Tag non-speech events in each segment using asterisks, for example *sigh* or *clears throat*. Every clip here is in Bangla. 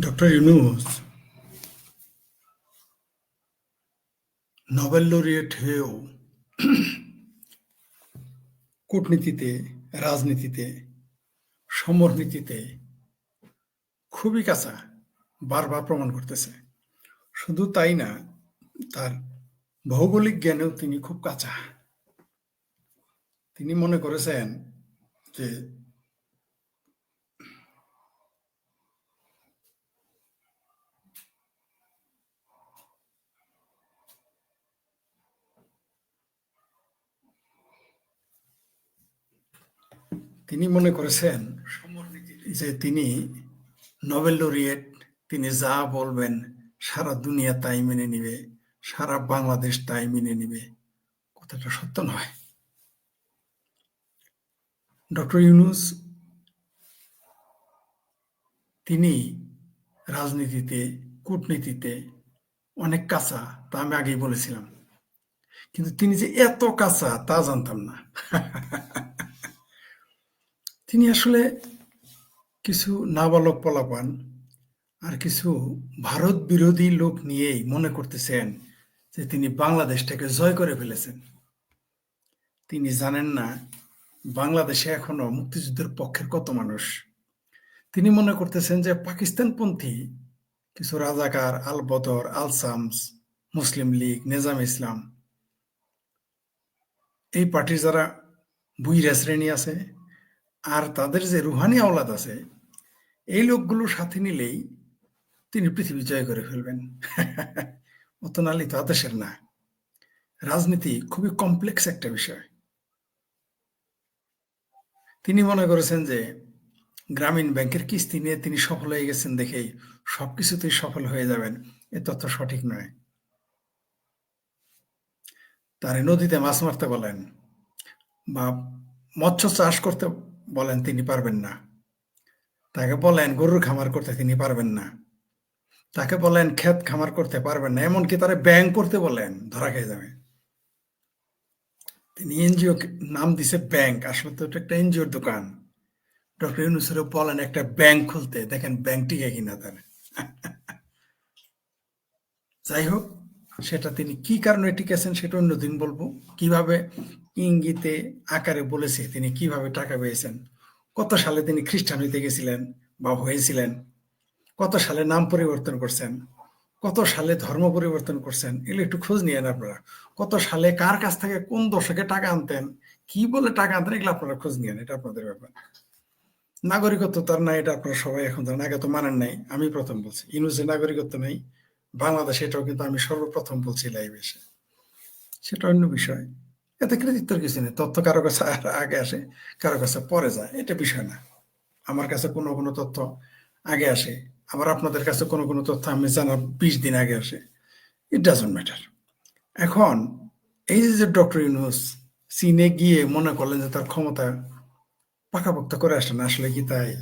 ডক্টর ইউনুস নোবেল লরিয়েট হয়েও *clears throat* কূটনীতিতে, রাজনীতিতে, সমরনীতিতে খুবই কাঁচা বারবার প্রমাণ করতেছে। শুধু তাই না, তার ভৌগোলিক জ্ঞানেও তিনি খুব কাঁচা। তিনি মনে করেছেন যে তিনি মনে করেছেন যে তিনি নোবেল লরিয়েট, তিনি যা বলবেন সারা দুনিয়া তাই মেনে নিবে, সারা বাংলাদেশ তাই মেনে নিবে। কথাটা সত্য নয়। ডক্টর ইউনুস, তিনি রাজনীতিতে, কূটনীতিতে অনেক কাঁচা, তা আমি আগেই বলেছিলাম। কিন্তু তিনি যে এত কাঁচা, তা জানতাম না। *laughs* তিনি আসলে কিছু নাবালক পলাপান আর কিছু ভারত বিরোধী লোক নিয়েই মনে করতেছেন যে তিনি বাংলাদেশটাকে জয় করে ফেলেছেন। তিনি জানেন না বাংলাদেশে এখনও মুক্তিযুদ্ধের পক্ষের কত মানুষ। তিনি মনে করতেছেন যে পাকিস্তানপন্থী কিছু রাজাকার, আল বদর, আল সামস, মুসলিম লীগ, নিজাম ইসলাম, এই পার্টির যারা বুইরা শ্রেণি আছে আর তাদের যে রুহানি আওলাদ আছে, এই লোকগুলো সাথে নিলেই তিনি পৃথিবী জয় করে ফেলবেন। *laughs* অত নালি তো আদেশের না। রাজনীতি খুবই কমপ্লেক্স একটা বিষয়। তিনি মনে করেছেন যে গ্রামীণ ব্যাংকের কিস্তি নিয়ে তিনি সফল হয়ে গেছেন দেখেই সবকিছুতেই সফল হয়ে যাবেন, এ তথ্য সঠিক নয়। তারে নদীতে মাছ মারতে বলেন, বা মৎস্য চাষ করতে বলেন, তিনি পারবেন না। তাকে বলেন, গরুর খামার করতে তিনি পারবেন না। তাকে বলেন, ক্ষেত খামার করতে পারবেন না। এমনকি তারা ব্যাংক করতে বলেন, ধরা খেয়ে যাবে। তিনি এনজিও নাম দিছে ব্যাংক। আসলে তো একটা এনজিওর দোকান। ডক্টর ইউনুসের বলেন, একটা ব্যাংক খুলতে। দেখেন, ব্যাংক টিকে কিনা তার। যাই হোক, সেটা তিনি কি কারণে টিকেছেন, সেটা অন্যদিন বলব। কীভাবে ইঙ্গিতে আকারে বলেছে তিনি কীভাবে টাকা পেয়েছেন। কত সালে তিনি খ্রিস্টান হইতে গেছিলেন বা হয়েছিলেন? কত সালে নাম পরিবর্তন করছেন? কত সালে ধর্ম পরিবর্তন করছেন? এগুলো একটু খোঁজ নিয়েন আপনারা। কত সালে কার কাছ থেকে কোন দশকে টাকা আনতেন? কি বলে টাকা আনতেন? এগুলো আপনারা খোঁজ নিয়েন, এটা আপনাদের ব্যাপার। নাগরিকত্ব তার না এটা আপনারা সবাই এখন জানেন। আগে তো মানেন নাই, আমি প্রথম বলছি। ইউনুসে নাগরিকত্ব নেই, বাংলাদেশ এটাও কিন্তু আমি সর্বপ্রথম বলছি লাইভ এসে। সেটা অন্য বিষয়। এতে কৃতিত্বের কিছু নেই। তথ্য কারও কাছে আগে আসে, কারও কাছে পরে যায়, এটা বিষয় না। আমার কাছে কোনো কোনো তথ্য আগে আসে, আবার আপনাদের কাছে কোনো কোনো তথ্য আমি জানার বিশ দিন আগে আসে। ইট ডাজন্ট ম্যাটার এখন, এই যে ডক্টর ইউনুস চীনে গিয়ে মনে করলেন যে তার ক্ষমতা পাকাপোক্ত করে আসলেন আসলে কি তাই? *laughs*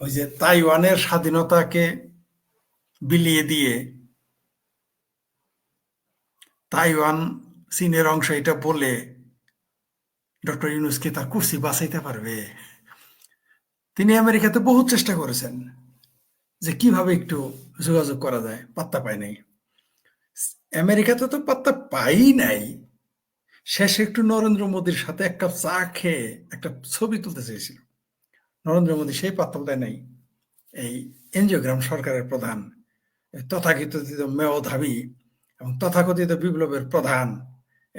ওই যে তাইওয়ানের স্বাধীনতাকে বিলিয়ে দিয়ে তাইওয়ান চীনের অংশ, এটা বলে ডক্টর ইউনুসকে তার কুর্সি বাঁচাইতে পারবে। তিনি আমেরিকাতে বহু চেষ্টা করেছেন যে কীভাবে একটু যোগাযোগ করা যায়, পাত্তা পায় নাই। আমেরিকাতে তো পাত্তা পাই নাই। শেষে একটু নরেন্দ্র মোদীর সাথে এক কাপ চা খেয়ে একটা ছবি তুলতে চেয়েছিল। নরেন্দ্র মোদী সেই পাত্তা দেয় নাই। এই এনজিওগ্রাম সরকারের প্রধান তথাকথিত মেয়ধাবী এবং তথাকথিত বিপ্লবের প্রধান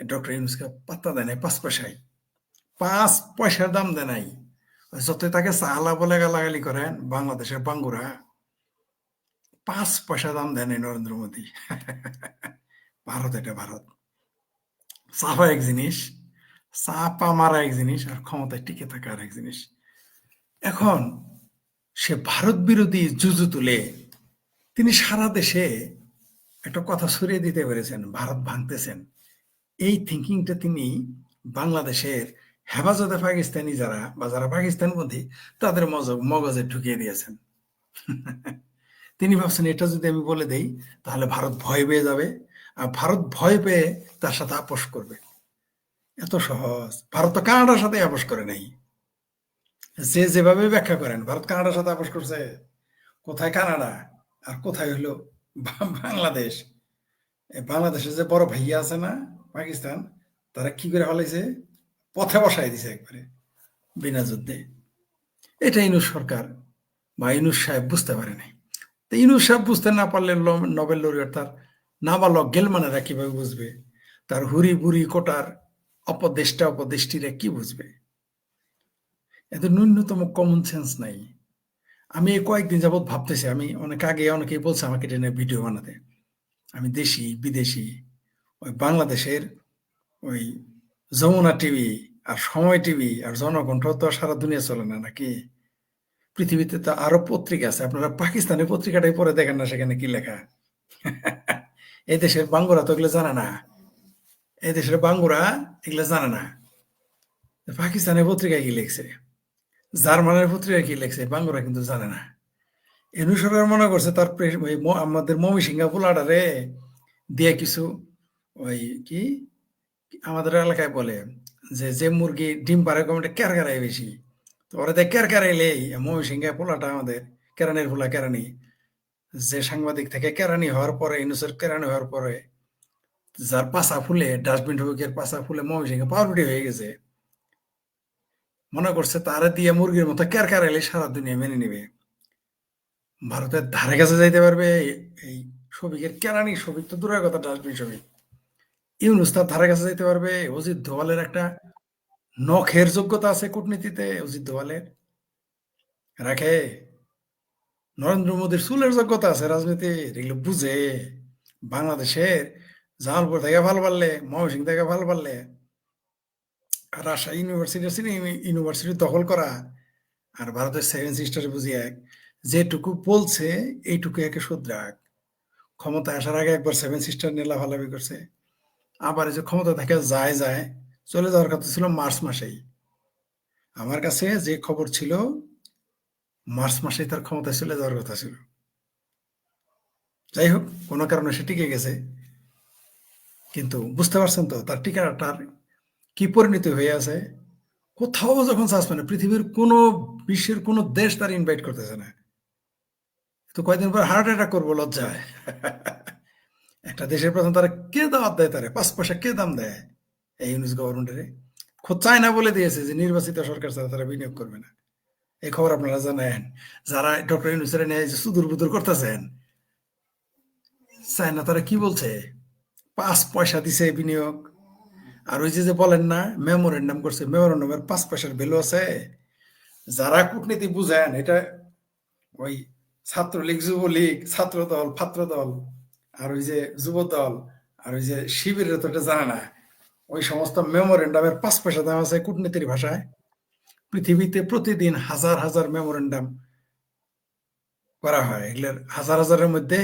ডক্টর ইউনুসকে পাত্তা দেয় নাই, পাঁচ পয়সায়। পাঁচ পয়সার দাম দেয় নাই। যতই তাকে চালা বলে গালাগালি করেন বাংলাদেশের বাঙ্গুরা, পাঁচ পয়সা দাম দেয় নাই নরেন্দ্র মোদী। ভারত এটা ভারত। চাপা এক জিনিস, চাপা মারা এক জিনিস আর ক্ষমতায় টিকে থাকা আর এক জিনিস। এখন সে ভারত বিরোধী জুজু তুলে তিনি সারা দেশে একটা কথা সরিয়ে দিতে পেরেছেন, ভারত ভাঙতেছেন। এই থিঙ্কিংটা তিনি বাংলাদেশের হেফাজতে পাকিস্তানি যারা বা যারা পাকিস্তান বন্ধী তাদের মগজে ঢুকিয়ে দিয়েছেন। *laughs* তিনি ভাবছেন, এটা যদি আমি বলে দেই, তাহলে ভারত ভয় পেয়ে যাবে আর ভারত ভয় পেয়ে তার সাথে আপোষ করবে। এত সহজ। ভারত তো কানাডার সাথে আপোষ করে নাই। যে যেভাবে ব্যাখ্যা করেন, ভারত কানাডার সাথে আপোষ করছে। কোথায় কানাডা আর কোথায় হলো বাংলাদেশ। বাংলাদেশের যে বড় ভাইয়া আছে না, পাকিস্তান, তারা কি করে ফলাইছে? পথে বসাই দিছে একবারে, বিনা যুদ্ধে। এটা ইনুস সরকার বা ইনুস সাহেব বুঝতে পারে নাই। তো ইনুস সাহেব বুঝতে না পারলে নোবেল লরিয়ট তার নাবালক গেলমানেরা কীভাবে বুঝবে? তার হুরি বুড়ি কোটার অপদেষ্টা, অপদেষ্টিরা কি বুঝবে? এদের ন্যূনতম কমন সেন্স নাই। আমি কয়েকদিন যাবত ভাবতেছি, আমি অনেক আগে অনেকেই বলছে আমাকে এটা নিয়ে ভিডিও বানাতে। আমি দেশি, বিদেশি, ওই বাংলাদেশের ওই যমুনা টিভি আর সময় টিভি আর জনকণ্ঠ তো সারা দুনিয়া চলে না নাকি? পৃথিবীতে তো আরও পত্রিকা আছে। আপনারা পাকিস্তানের পত্রিকাটাই পরে দেখেন না সেখানে কি লেখা? *laughs* এই দেশের বাঙ্গুরা তো এগুলো জানে না। এই দেশের বাঙ্গুরা এগুলো জানে না। পাকিস্তানের পত্রিকায় কি লিখছে? জার্মানের পত্রিকা কি লেখছে? বাঙ্গুরা কিন্তু জানে না। এনু সরকার মনে করছে তার আমাদের মমি সিংহা পোলাটারে দিয়ে কিছু ওই কি? আমাদের এলাকায় বলে যে যে মুরগি ডিম পারে কমটা কেরকারাই বেশি। তো ওরা দেখ কেরকারাইলেই মমি সিংহা পোলাটা আমাদের কেরানির পোলা কেরানি। যে সাংবাদিক থেকে কেরানি হওয়ার পরে ইনুসের কেরানি হওয়ার পরে, যার পাশা ফুলে, ডাস্টবিন ঢুকের পাশা ফুলে মমি সিংহা পাউরুটি হয়ে গেছে। মনে করছে, তারা দিয়ে মুরগির মতো কেরকারাইলে সারা দুনিয়া মেনে নিবে। ভারতের ধারে কাছে যাইতে পারবে, এই শফিকের কেরানি শফিক তো দূরের কথা, ডাস্টবিন শফিক ইউনুস তার ধারে কাছে যাইতে পারবে, অজিত দোয়ালের একটা নখের যোগ্যতা আছে কূটনীতিতে, অজিত দোয়ালের রাখে, নরেন্দ্র মোদীর চুলের যোগ্যতা আছে রাজনীতির, এগুলো বুঝে। বাংলাদেশের জামালপুর থেকে ভালো পারলে ময়মনসিং থেকে ভালো পারলে রাজশাহী ইউনিভার্সিটি আছে ইউনিভার্সিটি দখল করা আর ভারতের সেভেন সিস্টার বুঝি এক। যেটুকু বলছে, এইটুকু একে শুধরাক। ক্ষমতা আসার আগে একবার সেভেন সিস্টার নিয়ে লাভালাভি করছে। আবার যে ক্ষমতা থেকে যায় যায়, চলে যাওয়ার কথা ছিল মার্চ মাসেই। আমার কাছে যে খবর ছিল, মার্চ মাসেই তার ক্ষমতা চলে যাওয়ার কথা ছিল। যাই হোক, কোনো কারণে সে টিকে গেছে। কিন্তু বুঝতে পারছেন তো, তার টিকাটার কি পরিণত হয়ে আছে? কোথাও যখন সাসপেন্ড পৃথিবীর কোনো বিশ্বের কোনো দেশ তার ইনভাইট করতেছে না। তো কয়েকদিন পর হার্ট অ্যাটাক করব, লজ্জায়। একটা দেশের প্রধান তারা কে দাওয়াত দেয় তারা? পাঁচ পয়সা কে দাম দেয় এই ইউনিস গভর্নমেন্টের খোদ চায় না বলে দিয়েছে যে নির্বাচিত সরকার ছাড়া তারা বিনিয়োগ করবে না। এই খবর আপনারা জানেন, যারা ডক্টর ইউনুসের নিয়ে সুদূর বুদুর করতেছেন চায় না তারা কি বলছে? পাঁচ পয়সা দিছে বিনিয়োগ। আর ওই যে বলেন না মেমোরেন্ডাম করছে, মেমোরেন্ডামের পাঁচ পয়সার ভ্যালু আছে। যারা কূটনীতি বুঝেন, এটা ওই ছাত্রলীগ, যুবলীগ ছাত্র দল ছাত্র দল আর ওই যে যুব দল আর ওই যে শিবিরের তো এটা জানে না। ওই সমস্ত মেমোরেন্ডামের পাঁচ পয়সা দাম আছে কূটনীতির ভাষায়। পৃথিবীতে প্রতিদিন হাজার হাজার মেমোরেন্ডাম করা হয়। এগুলোর হাজার হাজারের মধ্যে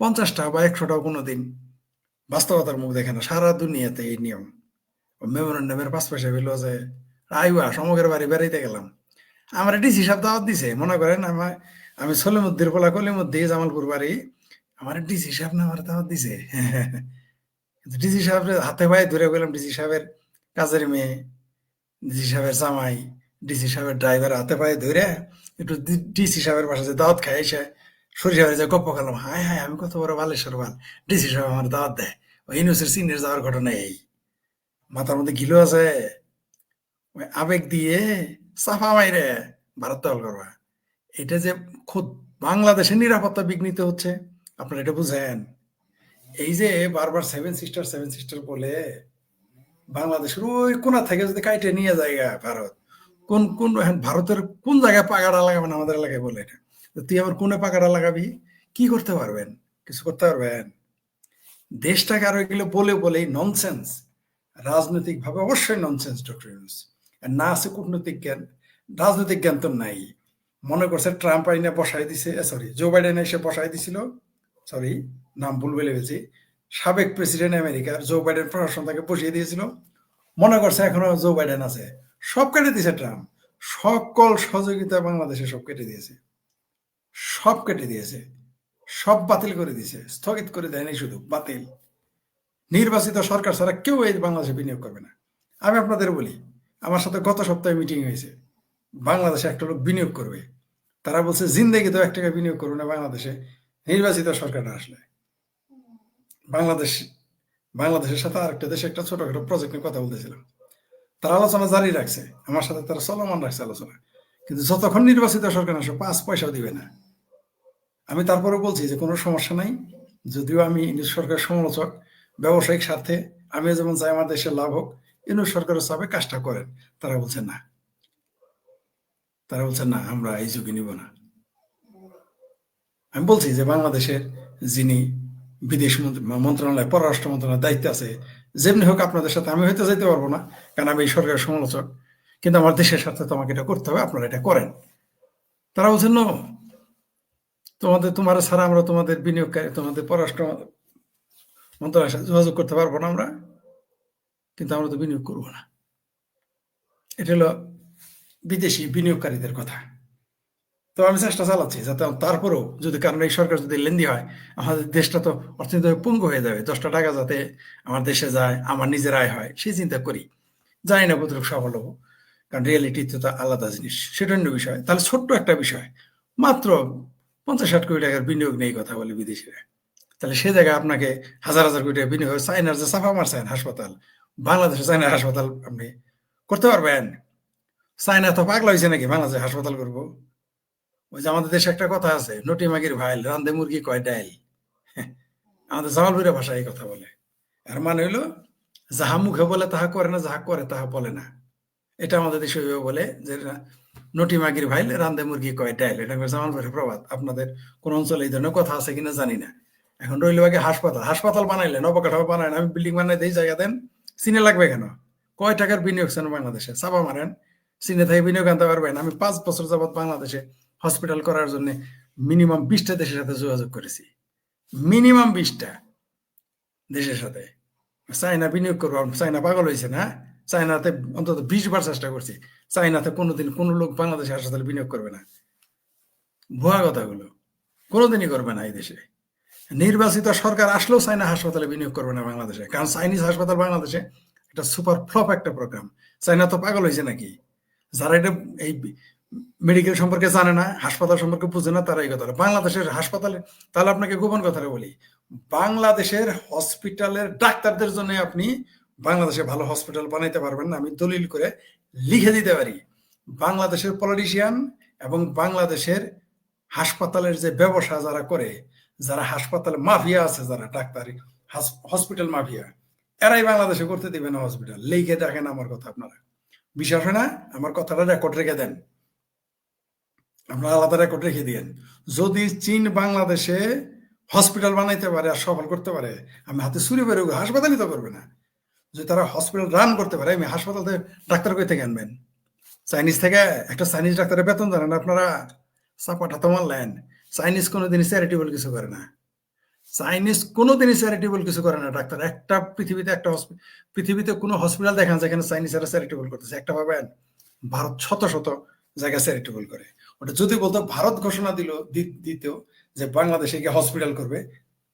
পঞ্চাশটা বা একশোটাও কোনো দিন বাস্তবতার মুখ দেখে না, সারা দুনিয়াতে এই নিয়ম। মেমোরেন্ডামের পাঁচ পয়সা ভ্যালু আছে আইবা সমগ্র বাড়ি, বেড়াইতে গেলাম। আমার ডিসি সাহেব দাওয়াত দিছে। মনে করেন আমার, আমি সলিমুদ্দির পোলা কলিমুদ্দি, জামালপুর বাড়ি, আমার ডিসি সাহেব না, আমার দাওয়াত দিছে। ডিসি সাহেবের হাতে পায়ে ধরে গেলাম, ডিসি সাহেবের কাজের মেয়ে, ডিসি সাহেবের জামাই, ডিসি সাহেবের ড্রাইভার হাতে পায়ে ধরে একটু ডিসি সাহেবের পাশে যে দাওয়াত খাই এসে সরিষা যে গপ্প খেলাম হায় হায়, আমি কত বড় বালেশ্বর বাল ডিসি সাহেব আমার দাওয়াত দেয়। ওই ইউনুসের সিনিয়র যাওয়ার ঘটনা এই। মাথার মধ্যে গিলো আছে। আবেগ দিয়ে সাফা মাইরে ভারত দল করবা। এটা যে খুদ বাংলাদেশের নিরাপত্তা বিঘ্নিত হচ্ছে, আপনারা এটা বুঝেন। এই যে বারবার সেভেন সিস্টার সেভেন সিস্টার বলে, বাংলাদেশের ওই কোনা থেকে যদি কাইটে নিয়ে যায় ভারত, কোন কোন এখন ভারতের কোন জায়গায় পাকাটা লাগাবেন আমাদের এলাকায় বলে এটা? তুই আবার কোনে পাকাটা লাগাবি? কি করতে পারবেন? কিছু করতে পারবেন? দেশটাকে আরও এগুলো বলে বলেই ননসেন্স রাজনৈতিক ভাবে অবশ্যই ননসেন্স ডক্টর ইউনুস। না আছে কূটনৈতিক জ্ঞান। রাজনৈতিক জ্ঞান তো নাই। মনে করছে ট্রাম্প আইনে বসাই দিছে সরি জো বাইডেন এসে বসাই দিছিল। সরি নাম ভুল বলে গেছি সাবেক প্রেসিডেন্ট আমেরিকার জো বাইডেন প্রশাসন তাকে বসিয়ে দিয়েছিল। মনে করছে এখনও জো বাইডেন আছে। সব কেটে দিয়েছে ট্রাম্প। সকল সহযোগিতা বাংলাদেশে সব কেটে দিয়েছে। সব কেটে দিয়েছে। সব বাতিল করে দিছে, স্থগিত করে দেয়নি শুধু, বাতিল। নির্বাচিত সরকার ছাড়া কেউ এই বাংলাদেশে বিনিয়োগ করবে না। আমি আপনাদের বলি, আমার সাথে গত সপ্তাহে মিটিং হয়েছে, বাংলাদেশে একটা লোক বিনিয়োগ করবে। তারা বলছে জিন্দেগি তো এক টাকা বিনিয়োগ করবে না বাংলাদেশে, নির্বাচিত সরকার আসলে। বাংলাদেশ, বাংলাদেশের সাথে আরেকটা দেশে একটা ছোটখাটো প্রজেক্ট নিয়ে কথা বলতেছিলাম। তারা আলোচনা জারি রাখছে, আমার সাথে তারা চলমান রাখছে আলোচনা। কিন্তু যতক্ষণ নির্বাচিত সরকার আসে পাঁচ পয়সাও দিবে না। আমি তারপরে বলছি যে, কোনো সমস্যা নাই। যদিও আমি ইন্দু সরকার সমালোচক, ব্যবসায়িক স্বার্থে আমি যেমন চাই আমার দেশের লাভ হোক ইন্দু সরকারের চাপে কাজটা করেন। তারা বলছে না। তারা বলছে না, আমরা এই ঝুঁকি নিব না। আমি বলছি যে, বাংলাদেশের যিনি বিদেশ মন্ত্র- মন্ত্রণালয়, পররাষ্ট্র মন্ত্রণালয়ের দায়িত্ব আছে, যেমনি হোক আপনাদের সাথে আমি হয়তো যেতে পারব না, কারণ আমি এই সরকারের সমালোচক। কিন্তু আমার দেশের সাথে তোমাকে এটা করতে হবে, আপনারা এটা করেন। তারা বলছেন নো তোমাদের, তোমার ছাড়া আমরা তোমাদের বিনিয়োগকারী, তোমাদের পররাষ্ট্র মন্ত্রণালয়ের সাথে যোগাযোগ করতে পারব না আমরা, কিন্তু আমরা তো বিনিয়োগ করব না। এটা হলো বিদেশি বিনিয়োগকারীদের কথা। তো আমি চেষ্টা চালাচ্ছি যাতে তারপরেও যদি, কারণ এই সরকার যদি লেন্দি হয়, আমাদের দেশটা তো অর্থনৈতিক পঙ্গু হয়ে যাবে। দশটা টাকা যাতে আমার দেশে যায়, আমার নিজের আয় হয়, সেই চিন্তা করি। জানি না কতটুকু সফল হব, কারণ রিয়েলিটি তো আলাদা জিনিস, সেটা অন্য বিষয়। তাহলে ছোট্ট একটা বিষয়, মাত্র পঞ্চাশ ষাট কোটি টাকার বিনিয়োগ নেই কথা বলে বিদেশিরা। তাহলে সে জায়গায় আপনাকে হাজার হাজার কোটি টাকা বিনিয়োগ হয়। চায়নার যে সাফা মারছেন হাসপাতাল বাংলাদেশে চায়নার হাসপাতাল আপনি করতে পারবেন। চায়না তো পাগলা হয়েছে নাকি? বাংলাদেশে হাসপাতাল করব। ওই যে আমাদের দেশে একটা কথা আছে, নটি মাগির ভাইল রান্দে মুরগি কয় ডাইল। আমাদের জামালপুরের ভাষায় এই কথা বলে। আর মানে হইল যাহা মুখে বলে তাহা করে না, যাহা করে তাহা বলে না। এটা আমাদের দেশে বলে যে নটি মাগির ভাইল রান্দে মুরগি কয় ডাইল? এটা জামালপুরের প্রবাদ। আপনাদের কোন অঞ্চলে এই ধরনের কথা আছে কিনা জানি না। এখন রইল আগে হাসপাতাল। হাসপাতাল বানাইলে, নবকাঠামো বানাইলে আমি বিল্ডিং বানাই দেই, জায়গা দেন। চিনে লাগবে কেন? কয় টাকার বিনিয়োগ ছেন বাংলাদেশে? চাপা মারেন। চীনে থেকে বিনিয়োগ আনতে পারবেন আমি পাঁচ বছর যাবত বাংলাদেশে হসপিটাল করার জন্য মিনিমাম বিশটা দেশের সাথে যোগাযোগ করেছি। মিনিমাম বিশটা দেশের সাথে। চাইনা বিনিয়োগ করব। চাইনা পাগল হয়েছে না? চায়নাতে অন্তত বিশ বার চেষ্টা করছি। চায়নাতে কোনোদিন কোনো লোক বাংলাদেশে হাসপাতালে বিনিয়োগ করবে না। ভুয়া কথাগুলো। কোনোদিনই করবে না এই দেশে। নির্বাচিত সরকার আসলেও চায়না হাসপাতালে বিনিয়োগ করবে না বাংলাদেশে। কারণ চাইনিজ হাসপাতাল বাংলাদেশে একটা সুপার ফ্লপ একটা প্রোগ্রাম। চায়না তো পাগল হয়েছে নাকি? যারা এটা এই মেডিকেল সম্পর্কে জানে না, হাসপাতাল সম্পর্কে বুঝে না, তারা এই কথা বলে। বাংলাদেশের হাসপাতালে, তাহলে আপনাকে গোপন কথাটা বলি। বাংলাদেশের হসপিটালের ডাক্তারদের জন্য আপনি বাংলাদেশে ভালো হসপিটাল বানাইতে পারবেন না, আমি দলিল করে লিখে দিতে পারি। বাংলাদেশের পলিটিশিয়ান এবং বাংলাদেশের হাসপাতালের যে ব্যবসা যারা করে, যারা হাসপাতাল মাফিয়া আছে, যারা ডাক্তার হসপিটাল মাফিয়া, এরাই বাংলাদেশে করতে দিবে না হসপিটাল লিখে দেখেন আমার কথা আপনারা। বিশ্বাস হয় না? আমার কথাটা রেকর্ড রেখে দেন। আপনারা আলাদা রেকর্ড রেখে দিয়েন। যদি চীন বাংলাদেশে হসপিটাল বানাইতে পারে আর সফল করতে পারে, আমি হাতে চুরি বেরো হাসপাতালই তো করবে না। যদি তারা হসপিটাল রান করতে পারে, আমি হাসপাতাল থেকে ডাক্তার কই থেকে আনবেন? চাইনিজ থেকে একটা চাইনিজ ডাক্তারের বেতন জানেন আপনারা চাপাটা তো মারলেন। চাইনিজ কোনোদিনই চ্যারিটেবল কিছু করে না। চাইনিজ কোনোদিনই চ্যারিটেবল কিছু করে না ডাক্তার। একটা পৃথিবীতে একটা পৃথিবীতে কোনো হসপিটাল দেখান যেখানে চাইনিজরা চ্যারিটেবল করতেছে। একটা পাবেন ভারত শত শত জায়গায় চ্যারিটেবল করে। ওটা যদি বলতো, ভারত ঘোষণা দিল দিত যে বাংলাদেশে গিয়ে হসপিটাল করবে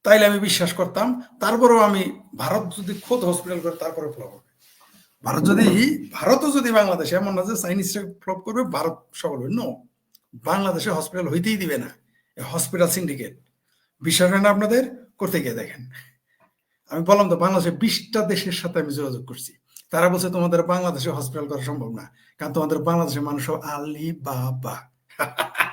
তাইলে আমি বিশ্বাস করতাম, তারপরেও আমি ভারত যদি খোদ হসপিটাল করে তারপরে ফ্লপ হবে। ভারত যদি, ভারতও যদি বাংলাদেশে এমন না যে চাইনিজরা ফ্লপ করবে, ভারত সকল নো বাংলাদেশে হসপিটাল হইতেই দিবে না। হসপিটাল সিন্ডিকেট বিশ্বাস হয় না আপনাদের? করতে গিয়ে দেখেন। আমি বললাম তো, বাংলাদেশে বিশটা দেশের সাথে আমি যোগাযোগ করছি। তারা বলছে, তোমাদের বাংলাদেশে হসপিটাল করা সম্ভব না। কারণ তোমাদের বাংলাদেশের মানুষ আলি বাবা। *laughs*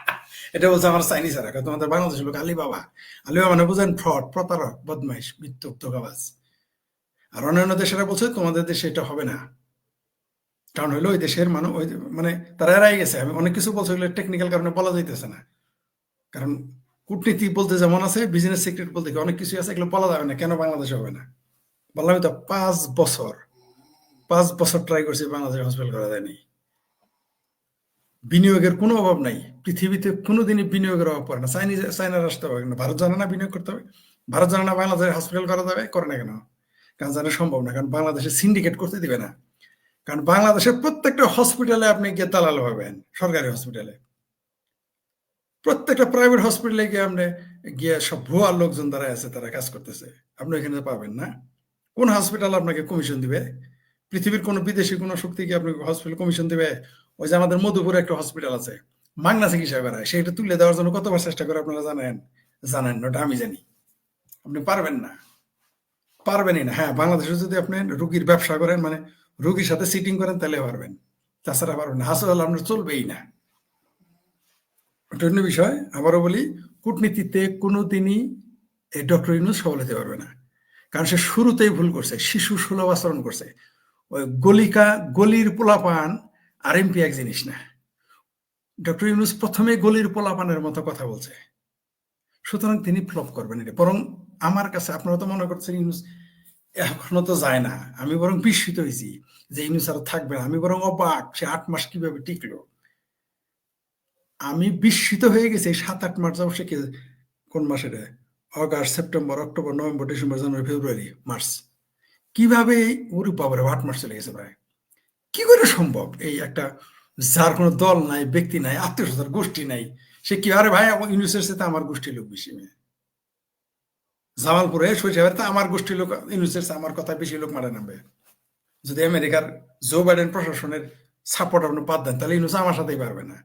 এটা বলছে আমার চাইনিজরা কারণ তোমাদের বাংলাদেশের লোক আলি বাবা আলি বাবা মানে বুঝেন ফ্রড, প্রতারক, বদমাইশ মিথ্যুক ধোকাবাজ আর অন্যান্য দেশেরা বলছে তোমাদের দেশে এটা হবে না। কারণ হলো ওই দেশের মানুষ ওই মানে তারা এড়াই গেছে। আমি অনেক কিছু বলছে ওগুলো টেকনিক্যাল কারণে বলা যাইতেছে না। কারণ কূটনীতি বলতে যেমন আছে বিজনেস সিক্রেট বলতে অনেক কিছু আছে, এগুলো বলা যাবে না, কেন বাংলাদেশে হবে না? বললামই তো পাঁচ বছর। পাঁচ বছর ট্রাই করছি বাংলাদেশে হসপিটাল করা যায়নি। বিনিয়োগের কোনো অভাব নাই। পৃথিবীতে কোনোদিনই বিনিয়োগের অভাব পড়ে না। চাইনিজ, চাইনার আসতে হবে না ভারত জানে না বিনিয়োগ করতে হবে। ভারত জানে না বাংলাদেশে হসপিটাল করা যাবে? করে না কেন? কারণ জানে সম্ভব না। কারণ বাংলাদেশে সিন্ডিকেট করতে দিবে না। কারণ বাংলাদেশের প্রত্যেকটা হসপিটালে আপনি গিয়ে দালাল হবেন, সরকারি হসপিটালে প্রত্যেকটা প্রাইভেট হসপিটালে গিয়ে আপনি, গিয়ে সব ভুয়া লোকজন দ্বারা আছে, তারা কাজ করতেছে। আপনি এখানে পাবেন না। কোন হসপিটাল আপনাকে কমিশন দিবে? পৃথিবীর কোনো বিদেশি কোনো শক্তিকে আপনাকে হসপিটাল কমিশন দিবে? ওই যে আমাদের মধুপুরে একটা হসপিটাল আছে, মাগনা চিকিৎসা করায় সেটা তুলে দেওয়ার জন্য কতবার চেষ্টা করে আপনারা জানেন? জানেন ওটা আমি জানি। আপনি পারবেন না। পারবেনই না। হ্যাঁ বাংলাদেশে যদি আপনি রুগীর ব্যবসা করেন মানে রুগীর সাথে সিটিং করেন, তাহলে পারবেন। তাছাড়া পারবেন না। হাসপাতাল আপনার চলবেই না। অন্য বিষয়, আবারও বলি, কূটনীতিতে কোনো দিনই এই ডক্টর ইউনুস সফল হতে পারবে না। কারণ সে শুরুতেই ভুল করছে, শিশু সুলভ আচরণ করছে। ওই গলিকা, গলির পোলাপান আর এমপি এক জিনিস না। ডক্টর ইউনুস প্রথমে গলির পোলাপানের মতো কথা বলছে। সুতরাং তিনি ফ্লপ করবেন এটা। বরং আমার কাছে আপনারা তো মনে করছেন ইউনুস এখনও তো যায় না। আমি বরং বিস্মিত হয়েছি যে ইউনুস আর থাকবে না। আমি বরং অবাক সে আট মাস কীভাবে টিকলো। আমি বিস্মিত হয়ে গেছি সাত, আট মাস যাব সে কোন মাসে August, September, October, November, December, January, February, March. কীভাবে ওর বাবারে, আট মাস চলে গেছে প্রায়। কি করে সম্ভব? এই একটা যার কোনো দল নাই, ব্যক্তি নাই, আত্মীয় স্বজন গোষ্ঠী নাই, সে কি আরে ভাই ইউনিভার্সিটির সাথে আমার গোষ্ঠীর লোক বেশি মেয়ে। জামালপুরে শৈশবের আমার গোষ্ঠীর লোক ইউনিভার্সিটির আমার কথা বেশি লোক মারা নামবে যদি আমেরিকার জো বাইডেন প্রশাসনের সাপোর্ট আপনি বাদ দেন, তাহলে ইউনুস আমার সাথেই পারবে না।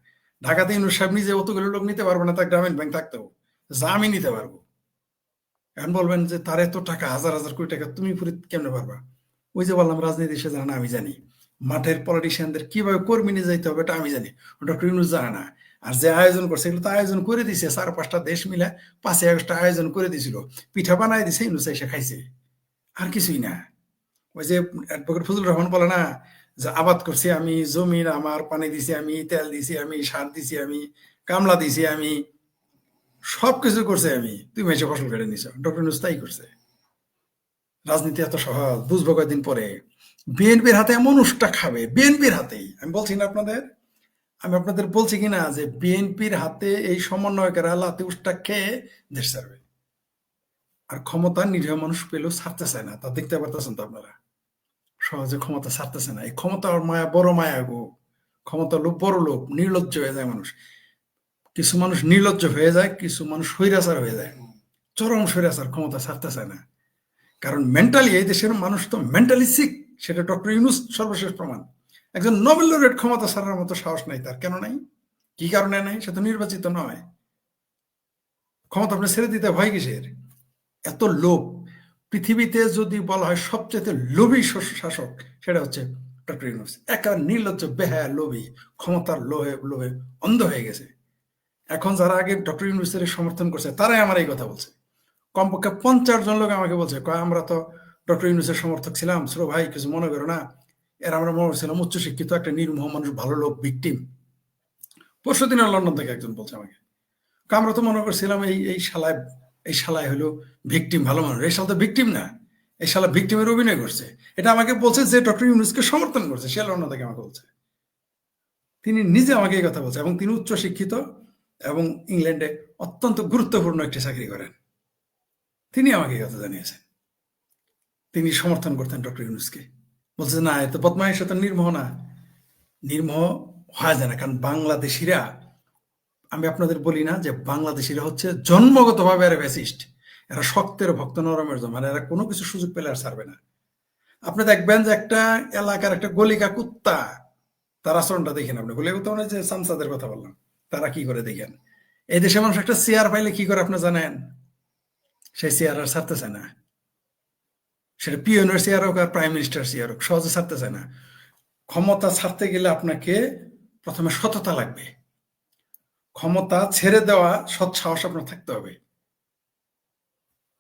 ঢাকাতে ইউনুস সাহেব নিজে অতগুলো লোক নিতে পারবে না, তার গ্রামীণ ব্যাংক থাকতেও। যা আমি নিতে পারব। এখন বলবেন যে তার এত টাকা, হাজার হাজার কোটি টাকা, তুমি পুরী কেমনে পারবা? ওই যে বললাম রাজনীতি সে জানা আমি জানি। মাঠের পলিটিশিয়ানদের কীভাবে কর্মী নিয়ে যাইতে হবে এটা আমি জানি। ডক্টর ইউনুস জানে না। আর যে আয়োজন করছে, এগুলো তো আয়োজন করে দিছে। চার পাঁচটা দেশ মিলে পাঁচই আগস্ট আয়োজন করে দিছিল। পিঠা বানাই দিছে, ইউনুস এসে খাইছে। আর কিছুই না। ওই যে অ্যাডভোকেট ফজলুর রহমান বলে না, যে আবাদ করছি আমি, জমিন আমার, পানি দিছি আমি, তেল দিছি আমি, সার দিছি আমি কামলা দিছি আমি, সব কিছু করছে আমি। তুমি এসে ফসল কেটে নিছ। ডক্টর ইউনুস তাই করছে। রাজনীতি এত সহজ, বুঝব কয়েকদিন পরে। বিএনপির হাতে এমন উষ্টা খাবে, বিএনপির হাতেই। আমি বলছি না আপনাদের? আমি আপনাদের বলছি কিনা যে বিএনপির হাতে এই সমন্বয়কেরা লাতে উষ্টা খেয়ে দেশ ছাড়বে। আর ক্ষমতা নিরীহ মানুষ পেলেও ছাড়তে চায় না, তা দেখতে পারতেছেন তো আপনারা? সহজে ক্ষমতা ছাড়তেছে না। এই ক্ষমতার মায়া, বড় মায়া গো। ক্ষমতা লোক, বড় লোক, নির্লজ্জ হয়ে যায় মানুষ। কিছু মানুষ নির্লজ্জ হয়ে যায়, কিছু মানুষ স্বৈরাচার হয়ে যায়। চরম স্বৈরাচার, ক্ষমতা ছাড়তে চায় না। কারণ মেন্টালি এই দেশের মানুষ তো মেন্টালি সিক সেটা ডক্টর ইউনুস সর্বশেষ প্রমাণ। একজন নোবেল লরেট ক্ষমতা ছাড়ার মতো সাহস নাই, তার কেন নাই? কি কারণে নাই? সে তো নির্বাচিত নয়। ক্ষমতা আপনি ছেড়ে দিতে ভয় কিসের? এত লোভ। পৃথিবীতে যদি বলা হয় সবচেয়ে লোভী শাসক, সেটা হচ্ছে ডক্টর ইউনুস। একা নির্লজ্জ, বেহায়া, লোভী, ক্ষমতার লোহে লোভে অন্ধ হয়ে গেছে। এখন যারা আগে ডক্টর ইউনুসের সমর্থন করছে, তারাই আমার এই কথা বলছে। কমপক্ষে পঞ্চাশ জন লোক আমাকে বলছে, কয়, আমরা তো ডক্টর ইউনুসের সমর্থক ছিলাম। ছোট ভাই, কিছু মনে করো না। এর আমরা মনে করছিলাম উচ্চশিক্ষিত একটা নির্মোহ মানুষ, ভালো লোক ভিকটিম পরশু দিনের লন্ডন থেকে একজন বলছে আমাকে। আমরা তো মনে করছিলাম এই এই শালায় এই শালায় হলো ভিকটিম ভালো মানুষ। এই শালা তো ভিকটিম না। এই শালা ভিকটিমের অভিনয় করছে। এটা আমাকে বলছে যে ডক্টর ইউনুসকে সমর্থন করছে। সে লন্ডন থেকে আমাকে বলছে। তিনি নিজে আমাকে এই কথা বলছে এবং তিনি উচ্চশিক্ষিত এবং ইংল্যান্ডে অত্যন্ত গুরুত্বপূর্ণ একটি চাকরি করেন। তিনি আমাকে এই কথা জানিয়েছেন। তিনি সমর্থন করতেন ডক্টর ইউনুসকে। বলছে, না এত বদমাইশ তো নির্মোহ না। নির্মহ হয় যায় না, কারণ বাংলাদেশিরা, আমি আপনাদের বলি না যে বাংলাদেশিরা হচ্ছে জন্মগতভাবে এরা ব্যাসিস্ট এরা শক্তের ভক্ত, নরমের মানে এরা কোনো কিছু সুযোগ পেলে আর ছাড়বে না। আপনি দেখবেন যে একটা এলাকার একটা গলিকা কুত্তা, তার আচরণটা দেখেন আপনি। গলিকা কুত্তা মানে যে সামসাদের কথা বললাম, তারা কি করে দেখেন? এই দেশে মানুষ একটা চেয়ার পাইলে কি করে আপনি জানেন? সেই চেয়ার আর ছাড়তে চায় না। সেটা পিওনের চেয়ার হোক আর প্রাইম মিনিস্টার চেয়ার হোক, সহজে ছাড়তে চায় না। ক্ষমতা ছাড়তে গেলে আপনাকে প্রথমে সততা লাগবে। ক্ষমতা ছেড়ে দেওয়া সৎ সাহস আপনার থাকতে হবে।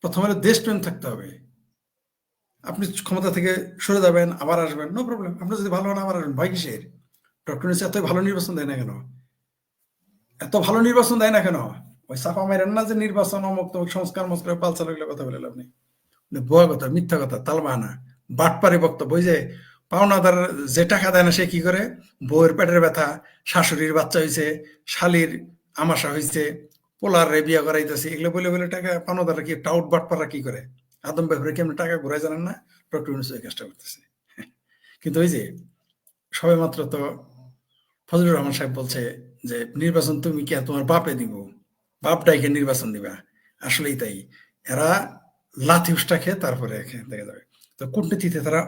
প্রথমে দেশপ্রেম থাকতে হবে। আপনি ক্ষমতা থেকে সরে যাবেন, আবার আসবেন নো প্রবলেম আপনি যদি ভালো হন, আবার আসবেন। ভয় কিসের? ডক্টর এত ভালো নির্বাচন দেয় না কেন? এত ভালো নির্বাচন দেয় না কেন? ওই সাফা মাইরেন না যে নির্বাচন অমুক তমুক সংস্কার মস্কার পালসা লাগলে কথা বলে আপনি ভুয়া কথা, মিথ্যা কথা, তালবাহানা। বাটপারে বক্তব্য, ওই যে পাওনাদার যে টাকা দেয় না সে কি করে? বউয়ের পেটের ব্যথা, শাশুড়ির বাচ্চা হয়েছে শালির আমাশা হয়েছে পোলার রে বিয়া করাইতেছে, এগুলো বলে বলে টাকা পাওনাদাররা কি টাউট বাটপাররা কি করে? আদম ব্যাপারে কেমন টাকা ঘুরাই জানেন না? ডক্টর ইউনুস কাজটা করতেছে। কিন্তু ওই যে সবে মাত্র তো ফজলুর রহমান সাহেব বলছে যে, নির্বাচন তুমি কে তোমার বাপে দিব? বাপ ডাইকে নির্বাচন দিবা? আসলেই তাই। এরা লাথি উষ্টা খেয়ে তারপরে দেখা যাবে। তো কূটনীতিতে তারা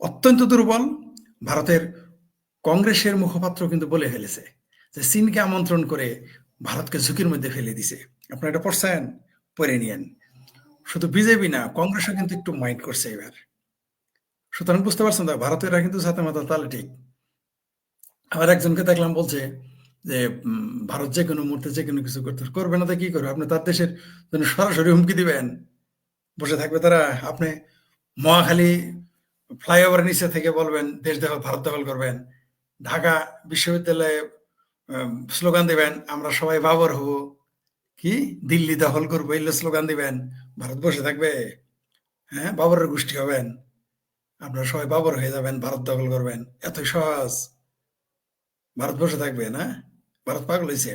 অত্যন্ত দুর্বল। ভারতের কংগ্রেসের মুখপাত্র কিন্তু বলে ফেলেছে যে, চীনকে আমন্ত্রণ করে ভারতকে ঝুঁকির মধ্যে ফেলে দিছে। আপনারা এটা পড়ছেন? পড়ে নিয়েন। শুধু বিজেপি না, কংগ্রেসও কিন্তু একটু মাইন্ড করছে এবার। সুতরাং বুঝতে পারছেন তো, ভারতীয়রা কিন্তু সাথে মাথা তালে ঠিক। আবার একজনকে দেখলাম বলছে যে ভারত যে কোনো মুহূর্তে যে কোনো কিছু করতে করবে না তো কি করবে? আপনি তার দেশের জন্য সরাসরি হুমকি দিবেন। বসে থাকবে তারা, আপনি মহাখালী ফ্লাইওভার নিচে থেকে বলবেন, দেশ দখল, ভারত দখল করবেন। ঢাকা বিশ্ববিদ্যালয়ে স্লোগান দিবেন, আমরা সবাই বাবর হব। কি? দিল্লি দখল করব এগুলো স্লোগান দিবেন, ভারত বসে থাকবে। হ্যাঁ বাবরের গোষ্ঠী হবেন। আপনারা সবাই বাবর হয়ে যাবেন, ভারত দখল করবেন। এতই সহজ। ভারত বসে থাকবে, না? ভারত পাগল হয়েছে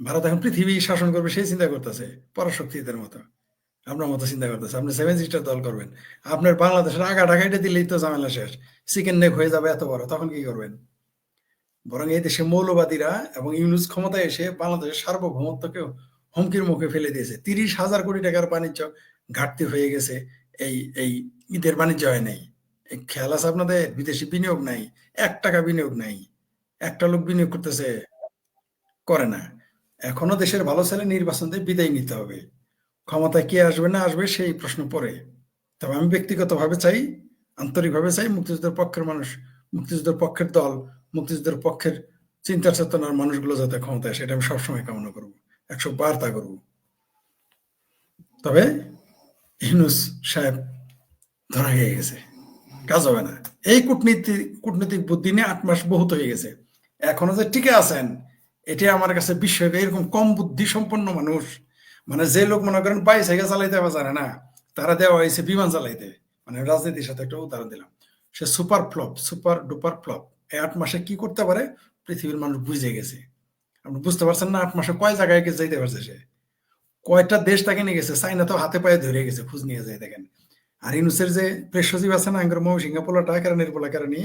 ভারত এখন পৃথিবী শাসন করবে সেই চিন্তা করতেছে, পরাশক্তিদের মতো। আপনার মতো চিন্তা করতেছে। আপনি সেভেন সিস্টার দল করবেন। আপনার বাংলাদেশের আগা ঢাকাইটা দিলেই তো ঝামেলা শেষ। চিকেন নেক হয়ে যাবে এত বড়, তখন কি করবেন? বরং এই দেশে মৌলবাদীরা এবং ইউনুস ক্ষমতায় এসে বাংলাদেশের সার্বভৌমত্বকে হুমকির মুখে ফেলে দিয়েছে। তিরিশ হাজার কোটি টাকার বাণিজ্য ঘাটতি হয়ে গেছে। এই এই ঈদের বাণিজ্য হয় নাই। খেয়াল আছে আপনাদের? বিদেশি বিনিয়োগ নাই। এক টাকা বিনিয়োগ নাই। একটা লোক বিনিয়োগ করতেছে, করে না। এখনও দেশের ভালো ছেলে নির্বাচন দিয়ে বিদায় নিতে হবে। ক্ষমতায় কে আসবে না আসবে সেই প্রশ্ন পরে তবে আমি ব্যক্তিগতভাবে চাই, আন্তরিকভাবে চাই মুক্তিযুদ্ধের পক্ষের মানুষ, মুক্তিযুদ্ধের পক্ষের দল, মুক্তিযুদ্ধের পক্ষের চিন্তা চেতনার মানুষগুলো যাতে ক্ষমতায় সেটা আমি সবসময় কামনা করব, একশো বার তা করব। তবে ইউনুস সাহেব ধরা হয়ে গেছে, কাজ হবে না। এই কূটনীতি, কূটনৈতিক বুদ্ধি নিয়ে আট মাস বহুত হয়ে গেছে। এখনও যে টিকে আছেন এটি আমার কাছে বিস্ময় এরকম কম বুদ্ধি সম্পন্ন মানুষ মানে যে লোক মনে করেন বাইশ সাইকেল চালাইতে আবার জানে না, তারা দেওয়া হয়েছে বিমান চালাইতে। মানে রাজনীতির সাথে একটা উদাহরণ দিলাম। সে super flop super duper flop এই আট মাসে কি করতে পারে? পৃথিবীর মানুষ বুঝে গেছে। আপনি বুঝতে পারছেন না আট মাসে কয় জায়গায় গিয়ে যাইতে পারছে সে? কয়টা দেশ তাকে নিয়ে গেছে? চাইনা তো হাতে পায়ে ধরে গেছে, খোঁজ নিয়ে যায় দেখেন। আর ইনুসের যে প্রেস সচিব আছে না, আঙ্গর পোলাটা কেরানির পোলা কেরানি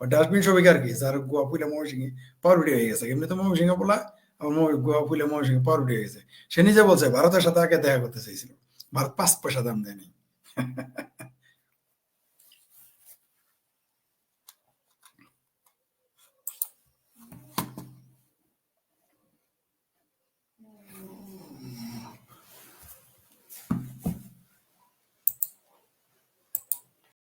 ও ডাস্টবিন সবিক আর কি? যার গোয়া পুইলা মৌসিংহে পাউরুটি হয়ে গেছে। এমনি তো মৌসিংহা পোলা আমার মৌ- গোয়া পুইলা মৌসিংহে পাউরুটি সে নিজে বলছে, ভারতের সাথে আগে দেখা করতে চাইছিল ভারত পাঁচ পয়সা দাম দেয়নি। *laughs*